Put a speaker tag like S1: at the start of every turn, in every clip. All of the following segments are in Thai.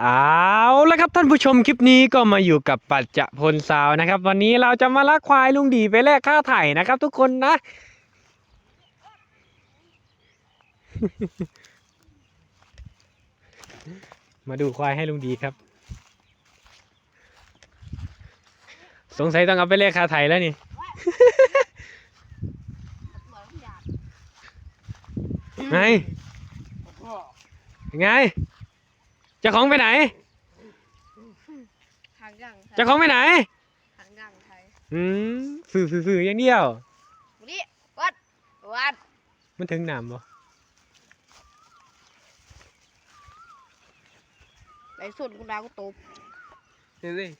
S1: เอาละครับท่านผู้ชมคลิปนี้ก็มาอยู่กับปัจจพลสาวนะครับ วันนี้เราจะมาลักควายลุงดีไปแลกค่าไถ่นะครับ ทุกคนนะ มาดูควายให้ลุงดีครับ สงสัยต้องเอาไปแลกค่าไถ่แล้วนี่ ไงไง เจ้าของไปไหน
S2: ทางย่างไทย
S1: เจ้าของไปไหน
S2: ทางย่างไทย
S1: อืมฝือฝือฝืออย่างเดียว
S2: วันนี้วัดวัด
S1: มันถึงหนามบ่
S2: ในส่วนกูดาวกูตบ
S1: เฮ้ยเฮ้ย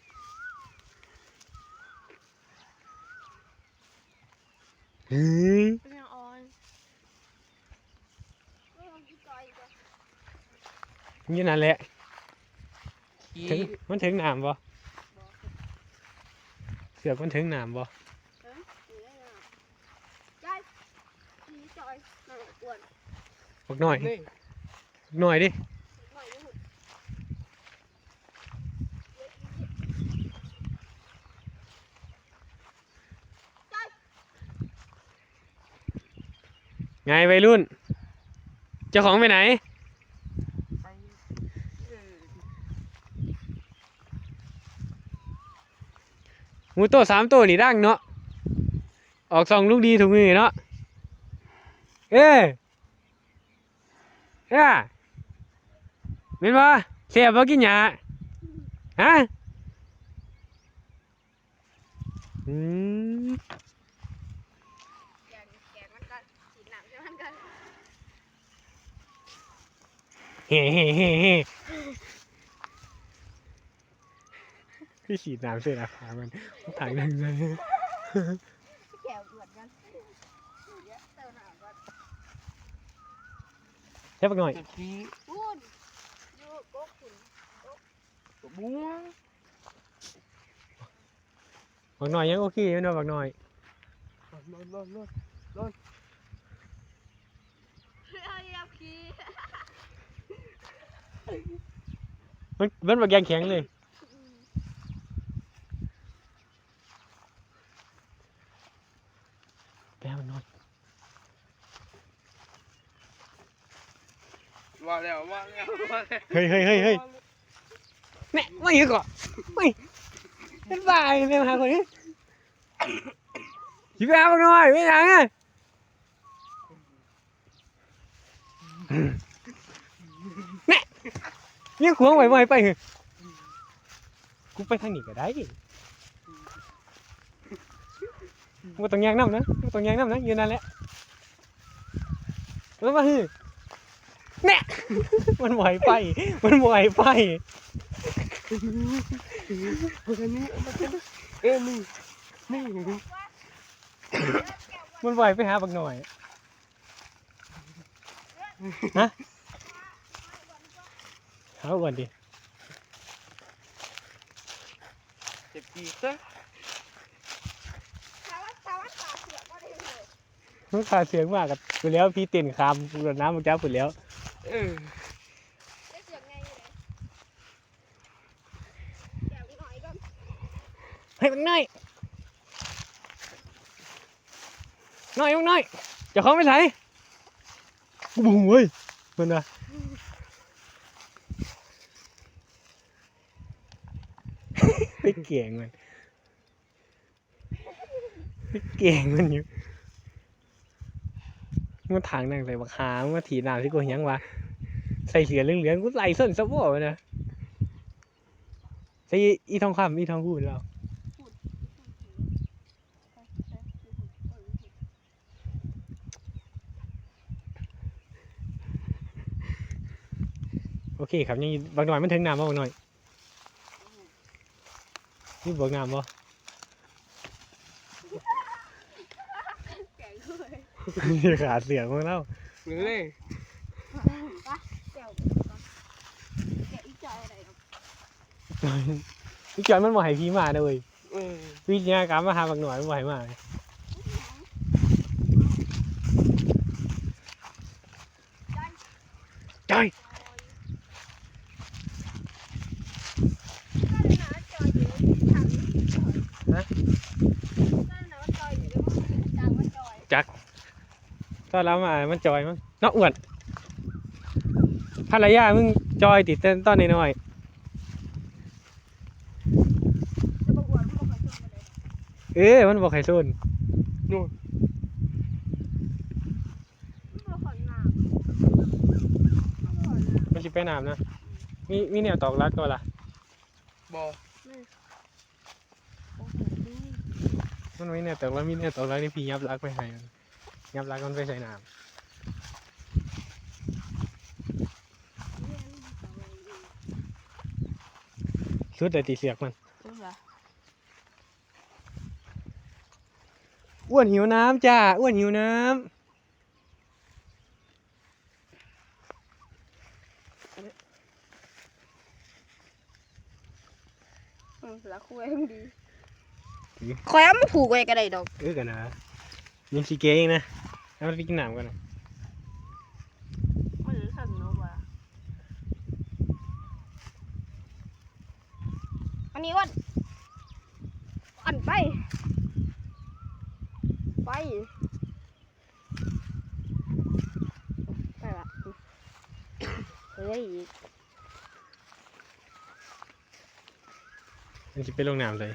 S2: เป็นยังออนไม่ลองอีกก่อนอีกก่อน
S1: นี่นั่นแหละ ถึงมันถึงหนามบ่เสือกมันถึงหนามบ่
S2: เฮ้ยอยู่ได้ยังยายมีจอยนั่งกวน
S1: บอกหน่อยหน่อยดิ
S2: หน่อยนู่น
S1: ไงวัยรุ่น เจ้าของไปไหน หมูโตสามตัวนี่ดังเนาะออกสองลูกดีถูกมือเนาะเอ้เอ้ยเป็นบ่เสียบ่กินหยาฮะอืมเฮ้เฮ้เฮ้เฮ้ พี่ฉีดน้ำเสร็จอะขามันถ่ายหนึ่งเลย
S2: แกงเหมือนกันเดี๋ยวเติมหนังก่อน
S1: เทียบหน่อย
S3: ขี้
S2: พูนอยู่ก๊กขุน
S3: บัว
S1: บักหน่อยยังโอเคอยู่นาะบักหน่อย
S3: รถรถรถ
S2: เอาเยียบขี้
S1: มันมันบักยางแข็งเลย แป๊บมันหน่อย
S3: ว่าแล้วว่าแล้วว่าแล้ว
S1: เฮ้ยเฮ้ยเฮ้ยเฮ้ยแม่ไม่ยืดก่อนไม่เป็นบ้าเลยไม่มาหาคนนี้ชิบะบักหน่อยไม่ยังอะแม่ยังขวงไหวไหวไปเหอะกูไปทางนี้ก็ได้กูต้องยงน้ำนะกูต้องยงน้ำนะยืนนั่นแหละแล้วมาฮือแน่ มันไหวไป มันไหวไป
S3: มันนี้มันเอ้นี่นี่
S1: มันไหวไปหาบักหน่อยฮะหาก่อนดิ
S3: เจ็บขี้ซะ
S2: ชาวบ้านชาวบ้านตาเสือกก็ได้เลย
S1: มันขาดเสียงมากกับไปแล้วพี่เต้นคามรดน้ำมันจ้าฝุ่นแล้ว
S3: เออ
S2: ได้เสือกไงเลยแกงหน่อยก่อน
S1: เฮ้ยบักหน่อยหน่อยบักหน่อยเจะเของไปไหนกูบุ้งเว้ยมันนะไปเก่งมันไปเก่งมันอยู่ มันถางนั่งใส่บักหามมาถีน้ำที่กูเหียงวะใส่เสือเหลืองๆกูไหลส้นสะบัวมันนะใส่อีทองคำอีทองพูดแล้วโอเคครับยังบางหน่อยมันถึงน้ำบ่บางหน่อยนี่บอกน้ำบ่
S2: แกงด้วย
S1: ขาดเสียงของเรา
S3: หรือเลย
S2: แกงก่อนแกงอีจอยอะไรครับ
S1: พี่จอยมันบ่ให้พี่มาเด้อเว้ย
S3: เออ
S1: พี่เนี่ยกลับมาหาบางหน่อยมันบ่ให้มาเลยจอย
S2: หนาจอยอยู่ถังจอยก็หนาจ อยอยู่แล้วมันจังว่าจอย
S1: จักตอนเรามามันจอยมั้งเนาะอ้วนภรรยามึงจอยติดเต้นตอนน้อย
S2: จะประกวดพวกเขาชมกันเลย
S1: ๆเออมันบอกให้ซุน
S3: นู่น
S2: ไม่ประกวดหนาไม่ประกวดหนา
S1: มันสิไปน้ำนะ มีมีแนวตอกรักก็ล่ะ
S3: บ่
S2: โอ้โหนี่
S1: มันมีแนวตอกรักมีแนวตอกรักนี่พี่ยับรักไปให้มัน ยับรักมันไปใส่น้
S2: เรียนต่อไปดีำ
S1: สุดแต่ตีเสียกมัน
S2: รู้เหรอ
S1: อ้วนหิวน้ำจ้าอ้วนหิวน้
S2: อืมแล้วคุยให้มันดีคอยเอามาผูกไว้ก็ได้ดอกำ
S1: เออกันนะยังสีเกเองนะ แล้วมันไปกินน้ำกันนะ
S2: มันจะสั่นเนาะว่าอันนี้อ้วันอันไป ไป ไปละเฮ้ย
S1: มันจะไปลงน้ำเลย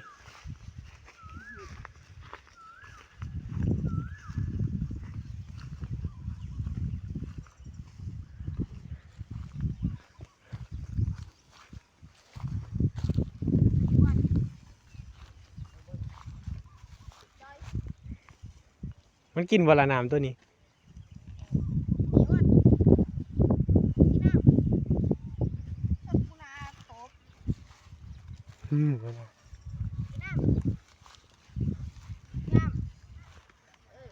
S1: มันกินวลานามตัว
S2: นี้อ้วันนี่น้ำต้นกุหลาบครบ
S1: อืม
S2: น้ำน้ำเออ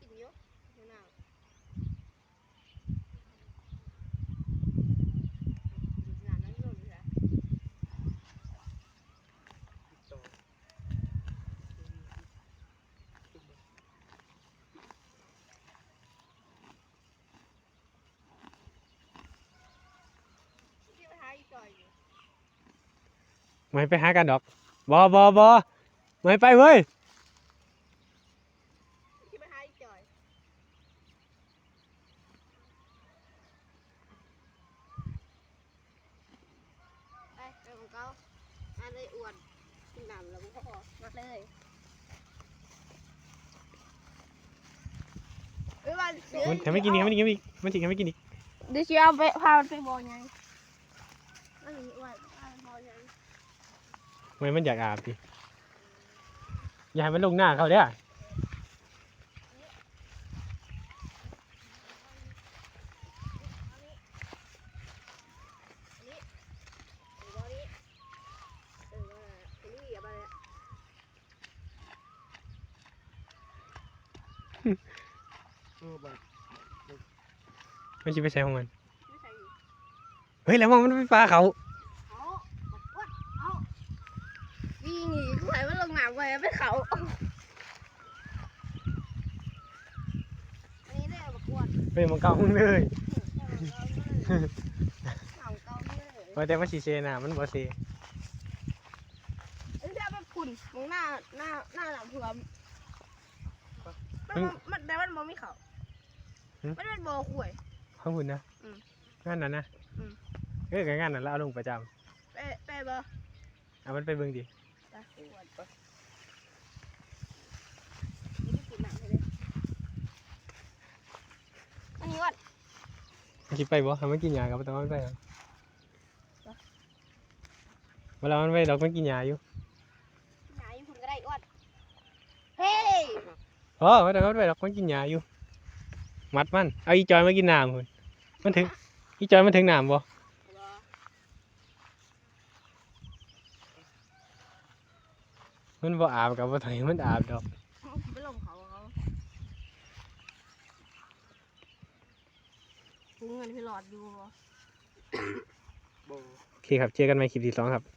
S2: กินเยอะหัวหน้าหนานั้นหล่นเลยอะที่ไปหาอีจอยอยู่
S1: ไม่ไปหากันดอกบอบอบอไม่ไปเว้ย
S2: ที่ไปหาอีจอยไปไปของเขามาเลยอ้วนกินน้ำแล้วมันก็พอมาเลยเอ้ยวันเสือ
S1: มันทำไม่กินอีกไม่กินอีกมันจริงทำไม่กินอีก
S2: เดี๋ยวเชียวไปพามันไปบอลยังอันนี้อ้วนพามันบอลยัง
S1: ไม่มันอยากอาบดิอย่าให้มันลงหน้าเขาเด้อ
S2: หรือบอลนี้เออว่าอันนี้อย่าไปเลย
S3: เออบ่
S1: มันจะไปใส่ของมัน
S2: ไม่ใช่อยู่
S1: เฮ้ย แล้วมองมันไปปลาเขา
S2: เอาบอกว่าเอา วิ่งหนีกูไหมันลงน้ำไปไปเขาอันนี้เลยบอกว่า
S1: ไปมองเก่ามึงเลย
S2: เขาเกาเลย
S1: ว่าแต่มันสีเซน่ะมันบ่เซ
S2: เอ้ยถ้าไปพุ่นมองหน้าหน้าหน้าหลังเพื่อมมันบ่มันแต่มันบ่มีเขามันเป็นบ่อข่วย
S1: ข้างหุ่นนะ
S2: อืม
S1: งานนั้นนะ
S2: อืม
S1: เออกับงานนั้นแล้วเอาลงประจ
S2: ไปไปบ่ำ
S1: เอามันไปเบิ่งดิ
S2: ไปอ้วนไปนี่ไปกินหนังให้เลยอันนี้อ้วน
S1: มันสิไปบ่ให้มันกินยากับแต่ว่ามันไปครับเวลามันไปดอกมันกินยาอยู่
S2: หาอยู่พุ่นก็ได้อ้วนเฮ้ย
S1: อ๋อแต่มันไปดอกมันกินยาอยู่ มัดมัน เอาอีจอยมากินน้ำพุ่นมันถึงอีจอยมันถึงน้ำบ่ มันบ่อาบกับบ่ถอยมันอาบดอก
S2: ไปลงเขาเขาถุงเงินพี่หลอดอยู่บ่
S3: บ่
S1: โอเคครับ เจอกันใหม่คลิปที่สองครับ